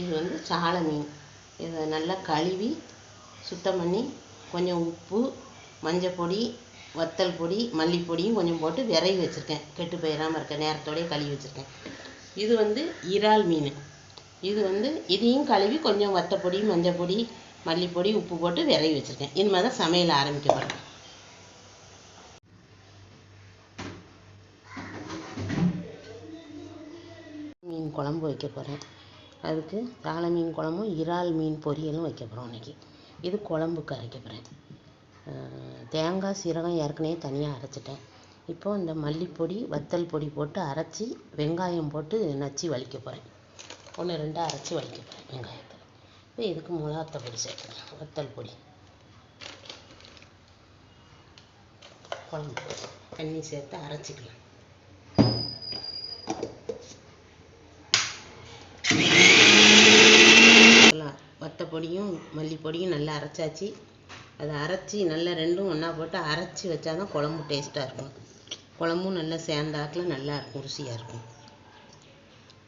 இது வந்து சாலை மீன். இதை நல்லா கழுவி சுத்தம் பண்ணி கொஞ்சம் உப்பு மஞ்சள் பொடி வத்தல் பொடி மல்லிப்பொடியும் கொஞ்சம் போட்டு விரைவி வச்சுருக்கேன். கெட்டு போயிடாமல் இருக்க நேரத்தோடய கழுவி வச்சுருக்கேன். இது வந்து இறால் மீன். இது வந்து இதையும் கழுவி கொஞ்சம் வத்தப்பொடி மஞ்சள் பொடி மல்லிப்பொடி உப்பு போட்டு விரைவி வச்சுருக்கேன். இனிமேல் தான் சமையல் ஆரம்பிக்க போகிறேன் மீன் குழம்பு வைக்க போகிறேன் அதுக்கு சால மீன் குழம்பும் இறால் மீன் பொரியலும் வைக்க போகிறோம் இன்றைக்கி இது குழம்புக்கு அரைக்க போகிறேன் தேங்காய் சீரகம் ஏற்கனவே தனியாக அரைச்சிட்டேன். இப்போது இந்த மல்லிப்பொடி வத்தல் பொடி போட்டு அரைச்சி வெங்காயம் போட்டு நச்சு வலிக்க போகிறேன் ஒன்று ரெண்டாக அரைச்சி வலிக்க போகிறேன் வெங்காயத்தை. இப்போ இதுக்கு மிளகாத்த பொடி சேர்த்துக்கலாம். வத்தல் பொடி. குழம்பு. தண்ணி சேர்த்து அரைச்சிக்கலாம் நல்லா வத்தப்பொடியும் மல்லிப்பொடியும் நல்லா அரைச்சாச்சு. அதை அரைச்சி நல்லா ரெண்டும் ஒன்றா போட்டு அரைச்சி வச்சா தான் குழம்பு டேஸ்ட்டாக இருக்கும். குழம்பும் நல்லா சேர்ந்தாக்கில் நல்லா இருக்கும் ருசியாக இருக்கும்.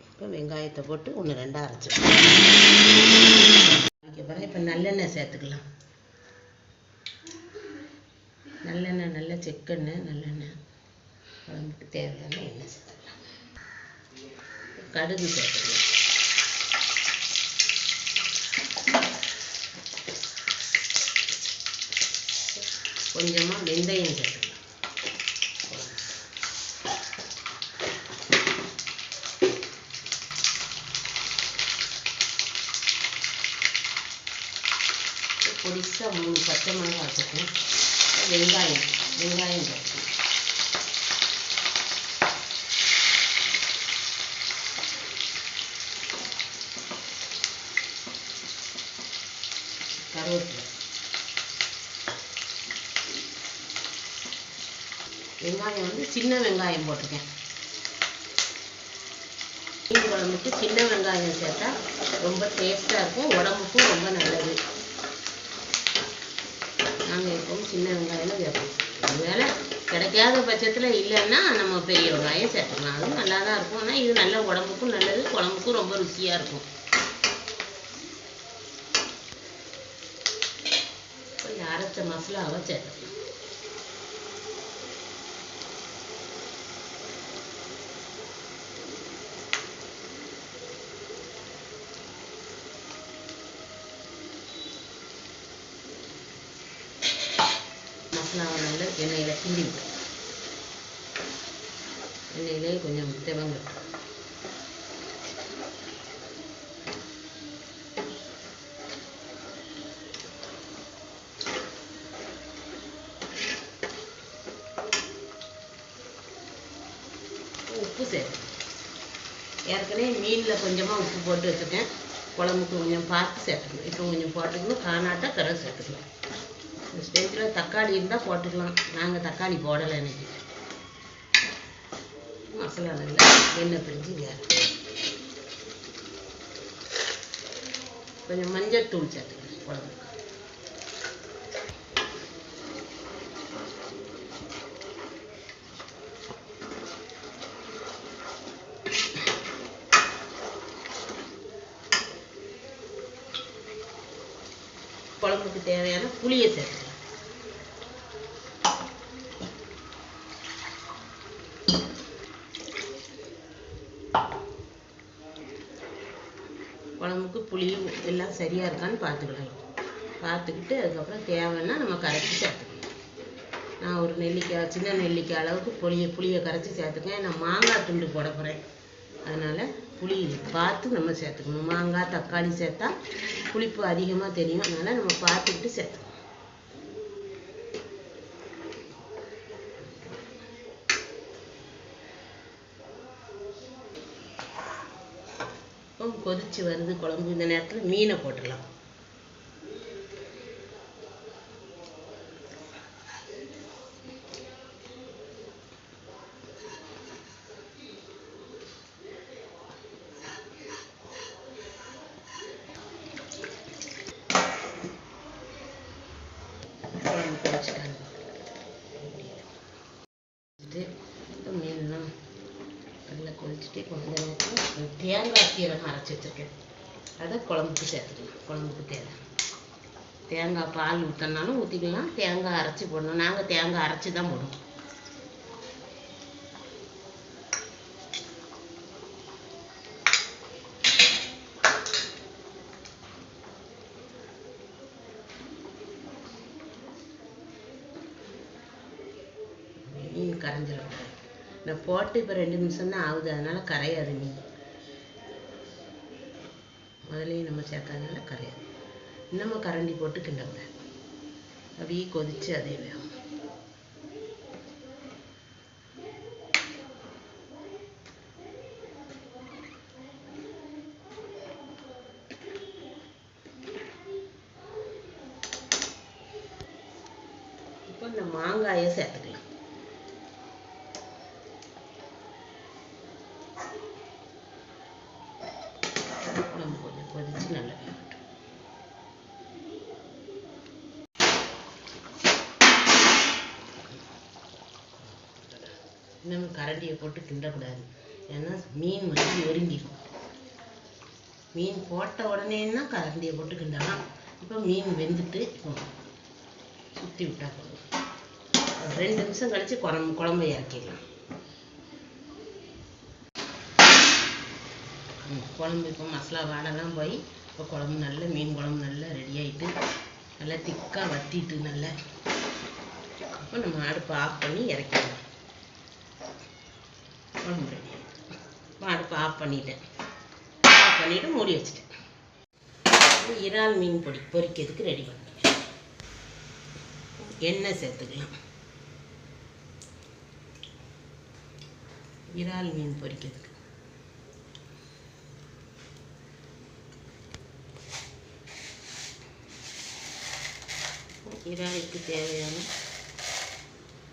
இப்போ வெங்காயத்தை போட்டு ஒன்று ரெண்டாக அரைச்சி அப்புறம் இப்போ நல்லெண்ணெய் சேர்த்துக்கலாம். நல்லெண்ணெய் நல்ல செக்கெண்ணெய் நல்லெண்ணெய். குழம்புக்கு தேவையான எண்ணெய் சேர்த்துக்கலாம். கடுகு சேர்த்துக்கலாம். கொஞ்சமாக வெந்தயம் சேர்த்துக்கலாம். பொடிசாக மூணு பச்சை மிளகா வச்சுக்கணும் வெங்காயம் வெங்காயம் சேர்க்கணும் கருவேப்பிலை. வெங்காயம் வந்து சின்ன வெங்காயம் போட்டிருக்கேன். மீன் குழம்புக்கு சின்ன வெங்காயம் சேர்த்தா ரொம்ப டேஸ்ட்டாக இருக்கும் உடம்புக்கும் ரொம்ப நல்லது. நாங்கள் எப்பவும் சின்ன வெங்காயம் சேர்ப்போம். ஒருவேளை கிடைக்காத பட்சத்தில் இல்லைன்னா நம்ம பெரிய வெங்காயம் சேர்த்துக்கலாம். அதுவும் நல்லா தான் இருக்கும். ஆனால் இது நல்ல உடம்புக்கும் நல்லது குழம்புக்கும் ரொம்ப ருசியாக இருக்கும். கொஞ்சம் அரைச்ச மசாலாவை சேர்த்துக்கலாம். எண்ணெயில் கிண்டி விட்டு எண்ணெயிலே கொஞ்சம் திவங்க. உப்பு சேர்த்து ஏற்கனவே மீனில் கொஞ்சமாக உப்பு போட்டு வச்சுருக்கேன். குழம்புக்கு கொஞ்சம் பார்த்து சேர்த்துக்கணும் இப்போ கொஞ்சம் போட்டுக்கணும். காணாட்டா கரை சேர்த்துக்கலாம் இந்த ஸ்டேஜில் தக்காளி இருந்தால் போட்டுக்கலாம். நாங்கள் தக்காளி போடலை இன்னைக்கு. மசாலா நல்லா எண்ணெய் பிரிஞ்சு வேறு. கொஞ்சம் மஞ்சள் தூள் சேர்த்துக்கலாம். குழம்புக்கு குழம்புக்கு தேவையான புளியை சேர்த்துக்கலாம். குழம்புக்கு புளியும் எல்லாம் சரியாக இருக்கான்னு பார்த்துக்கலாம். பார்த்துக்கிட்டு அதுக்கப்புறம் தேவைன்னா நம்ம கரைச்சி சேர்த்துக்கணும் நான் ஒரு நெல்லிக்காய் சின்ன நெல்லிக்காய் அளவுக்கு புளியை புளியை கரைச்சி சேர்த்துக்கேன் நான் மாங்காய் துண்டு போட போகிறேன் அதனால் புளி பார்த்து நம்ம சேர்த்துக்கணும். மாங்காய் தக்காளி சேர்த்தா புளிப்பு அதிகமாக தெரியும். அதனால் நம்ம பார்த்துக்கிட்டு சேர்த்துக்கணும். கொதிச்சு வருது குழம்பு. இந்த நேரத்தில் மீனை போட்டுடலாம் குழம்பு கொதிச்சுட்டாங்க வச்சுட்டு மீன்லாம் சீரகம் அரைச்சி வச்சுருக்கேன். அதை குழம்புக்கு சேர்த்துக்கலாம். குழம்புக்கு தேவை. தேங்காய் பால் ஊற்றினாலும் ஊற்றிக்கலாம் தேங்காய் அரைச்சி போடணும். நாங்கள் தேங்காய் அரைச்சி தான் போடுவோம். மீன் கரைஞ்சிடக்கூடாது நான் போட்டு இப்போ ரெண்டு நிமிஷம் தான் ஆகுது. அதனால கரையாது மீன் முதலையும் நம்ம சேர்த்ததுனால கரையாது இன்னமும் கரண்டி போட்டு கிண்டக்கூடாது. அப்படியே கொதிச்சு அதே வேகும் இப்போ இந்த மாங்காயை சேர்த்துக்கலாம் கொதித்து நல்லா வேகட்டும் நம்ம கரண்டியை போட்டு கிண்டக்கூடாது. ஏன்னா மீன் வந்து ஒருங்கிடும் மீன் போட்ட உடனேன்னா கரண்டியை போட்டு கிண்டலாம். இப்போ மீன் வெந்துட்டு சுற்றி விட்டா போதும். ரெண்டு நிமிஷம் கழிச்சு குழம்பு குழம்பை இறக்கிடலாம். குழம்பு இப்போ மசாலா வாடெல்லாம் போய் இப்போ குழம்பு நல்ல மீன் குழம்பு நல்லா ரெடி ஆகிட்டு நல்லா திக்காக வத்திட்டு நல்லா இப்போ நம்ம அடுப்பை ஆஃப் பண்ணி இறக்கிடலாம். குழம்பு ரெடி இப்போ அடுப்பை ஆஃப் பண்ணிட்டேன். ஆஃப் பண்ணிவிட்டு மூடி வச்சுட்டேன். இறால் மீன் பொடி பொரிக்கிறதுக்கு ரெடி பண்ணிட்டேன். எண்ணெய் சேர்த்துக்கலாம். இறால் மீன் பொரிக்கிறதுக்கு இறாலுக்கு தேவையான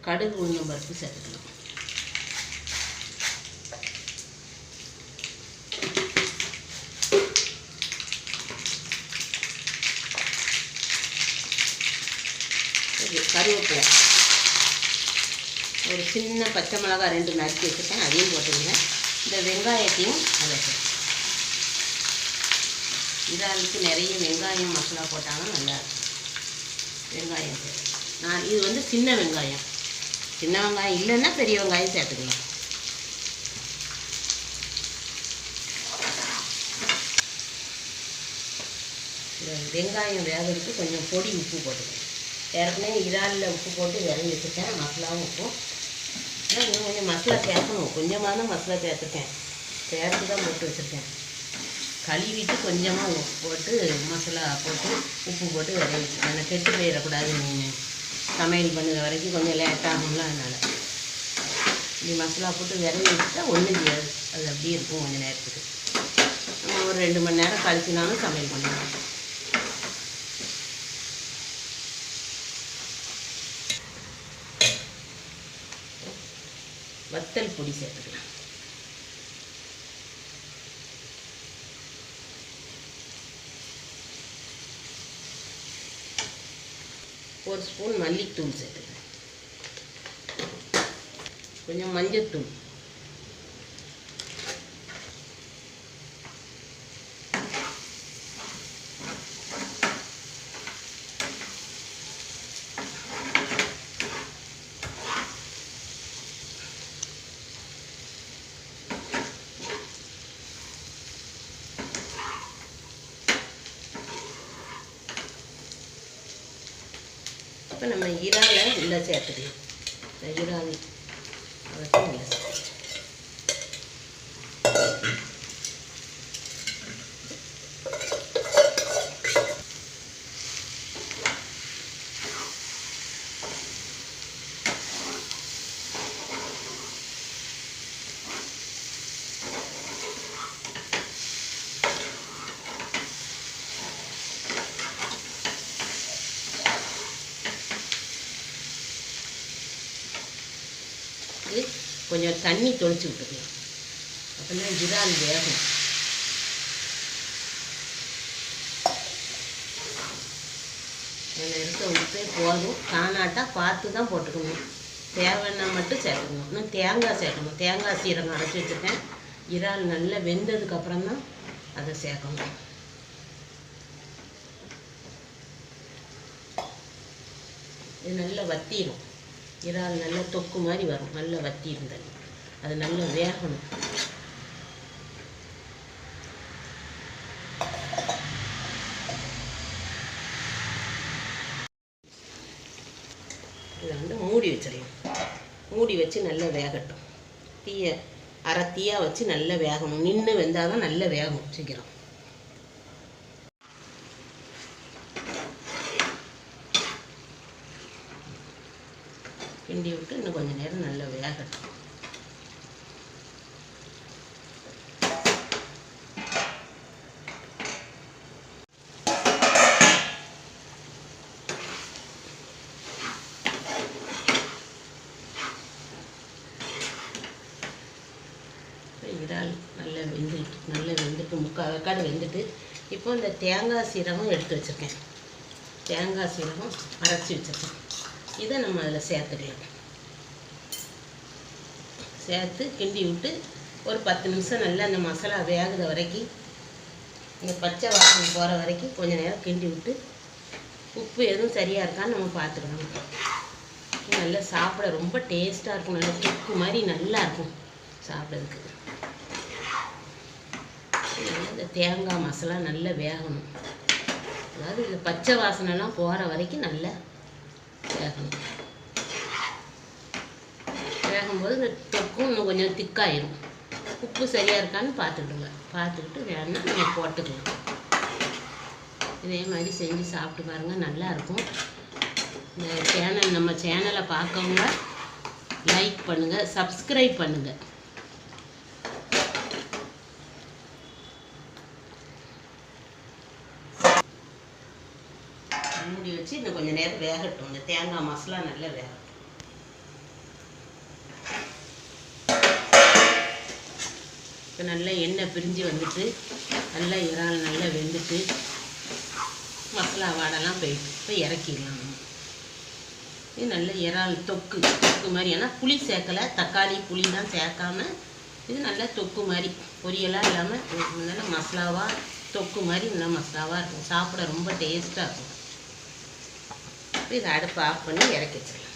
கடுகு உளுந்தம் பருப்பு சேர்த்துக்கலாம். இது கருவேப்பிலை. ஒரு சின்ன பச்சை மிளகாய் ரெண்டு நறுக்கி வச்சுருக்கேன் அதையும் போட்டுருங்க இந்த வெங்காயத்தையும் வதக்கிறேன் இறாலுக்கு நிறைய வெங்காயம் மசாலா போட்டாலும் நல்லா இருக்கும். வெங்காயம். நான் இது வந்து சின்ன வெங்காயம். சின்ன வெங்காயம் இல்லைன்னா பெரிய வெங்காயம் சேர்த்துக்கலாம். இந்த வெங்காயம் வேகிறதுக்கு கொஞ்சம் பொடி உப்பு போட்டுக்கணும் ஏற்கனவே இறாலில் உப்பு போட்டு விரவி வச்சுருக்கேன் மசாலாவும் உப்பும் இன்னும் கொஞ்சம் மசாலா சேர்க்கணும். கொஞ்சமாக தான் மசாலா சேர்த்துருக்கேன். சேர்த்து தான் போட்டு வச்சுருக்கேன். கழுவிட்டு கொஞ்சமாக உப்பு போட்டு மசாலா போட்டு உப்பு போட்டு விரவி வச்சுருக்கேன் கெட்டு போயிடக்கூடாது மீன் சமையல் பண்ணுற வரைக்கும் கொஞ்சம் லேட்டாகும்ல அதனால். இப்படி மசாலா போட்டு விரவி வச்சுட்டா ஒன்றும் செய்யாது. அது அப்படியே இருக்கும் கொஞ்சம் நேரத்துக்கு. நம்ம ஒரு ரெண்டு மணி நேரம் கழிச்சுனாலும் சமையல் பண்ணலாம். வத்தல் பொடி சேர்த்துக்கலாம். ஒரு ஸ்பூன் மல்லித்தூள் சேர்த்துக்கலாம் கொஞ்சம் மஞ்சத்தூள். இப்போ நம்ம இறாலை உள்ளே சேர்த்துக்கலாம். இந்த இறால் கொஞ்சம் தண்ணி தொளிச்சு விட்டுக்கலாம் அப்படின்னா இறால் வேகும். இதில் இருக்க உப்பே போதும். காணாட்டாக பார்த்து தான் போட்டுக்கணும். தேவைன்னா மட்டும் சேர்க்கணும் இன்னும் தேங்காய் சேர்க்கணும். தேங்காய் சீரகம் அரைச்சி வச்சுருக்கேன். இறால் நல்லா வெந்ததுக்கப்புறம் தான் அதை சேர்க்கணும். இது நல்லா வத்திடும் இறால் நல்லா தொக்கு மாதிரி வரும். நல்லா வத்தி இருந்தது. அது நல்லா வேகணும். இதை வந்து மூடி வச்சிடலாம். மூடி வச்சு நல்லா வேகட்டும். தீய அரை தீயாக வச்சு நல்லா வேகணும். நின்று வெந்தால் தான் நல்லா வேகும் சீக்கிரம். கிண்டி விட்டு இன்னும் கொஞ்சம் நேரம் நல்லா வேகட்டும். இறால் நல்லா வெந்துட்டு நல்லா வெந்துட்டு முக்கால் வெக்காடு வெந்துட்டு இப்போ இந்த தேங்காய் சீரகம் எடுத்து வச்சுருக்கேன். தேங்காய் சீரகம் அரைச்சி வச்சுருக்கேன். இதை நம்ம அதில் சேர்த்துக்கலாம். சேர்த்து கிண்டி விட்டு ஒரு பத்து நிமிஷம் நல்லா அந்த மசாலா வேகுத வரைக்கும் இந்த பச்சை வாசனை போகிற வரைக்கும் கொஞ்சம் நேரம் கிண்டி விட்டு உப்பு எதுவும் சரியாக இருக்கான்னு நம்ம பார்த்துக்கணும். நல்லா சாப்பிட ரொம்ப டேஸ்ட்டாக இருக்கும். நல்லா உப்பு மாதிரி நல்லா இருக்கும் சாப்பிட்றதுக்கு. இந்த தேங்காய் மசாலா நல்லா வேகணும். அதாவது இந்த பச்சை வாசனைலாம் போகிற வரைக்கும் நல்லா வேகணும் வேகும்போது இந்த தொக்கும் இன்னும் கொஞ்சம் திக்காயிரும். உப்பு சரியாக இருக்கான்னு பார்த்துக்கிடுங்க. பார்த்துக்கிட்டு வேணால் நீங்கள் போட்டுக்கலாம். இதே மாதிரி செஞ்சு சாப்பிட்டு பாருங்கள் நல்லாயிருக்கும் இந்த சேனல் நம்ம சேனலை பார்க்கவங்க லைக் பண்ணுங்கள் சப்ஸ்கிரைப் பண்ணுங்கள் மூடி வச்சு இன்னும் கொஞ்சம் நேரம் வேகட்டும். இந்த தேங்காய் மசாலா நல்லா வேகட்டும். இப்போ நல்லா எண்ணெய் பிரிஞ்சு வந்துட்டு நல்லா இறால் நல்லா வெந்துட்டு மசாலா வாடெல்லாம் போயிட்டு இப்போ இறக்கிடலாம் இது நல்ல இறால் தொக்கு தொக்கு மாதிரி. ஏன்னா புளி சேர்க்கலை. தக்காளி புளி தான் சேர்க்காம இது நல்லா தொக்கு மாதிரி. பொரியலாக இல்லாமல் நல்ல மசாலாவாக தொக்கு மாதிரி நல்லா மசாலாவாக இருக்கும். சாப்பிட ரொம்ப டேஸ்ட்டாக இருக்கும். இதை அடுப்பு ஆஃப் பண்ணி இறக்கி வச்சிடலாம்.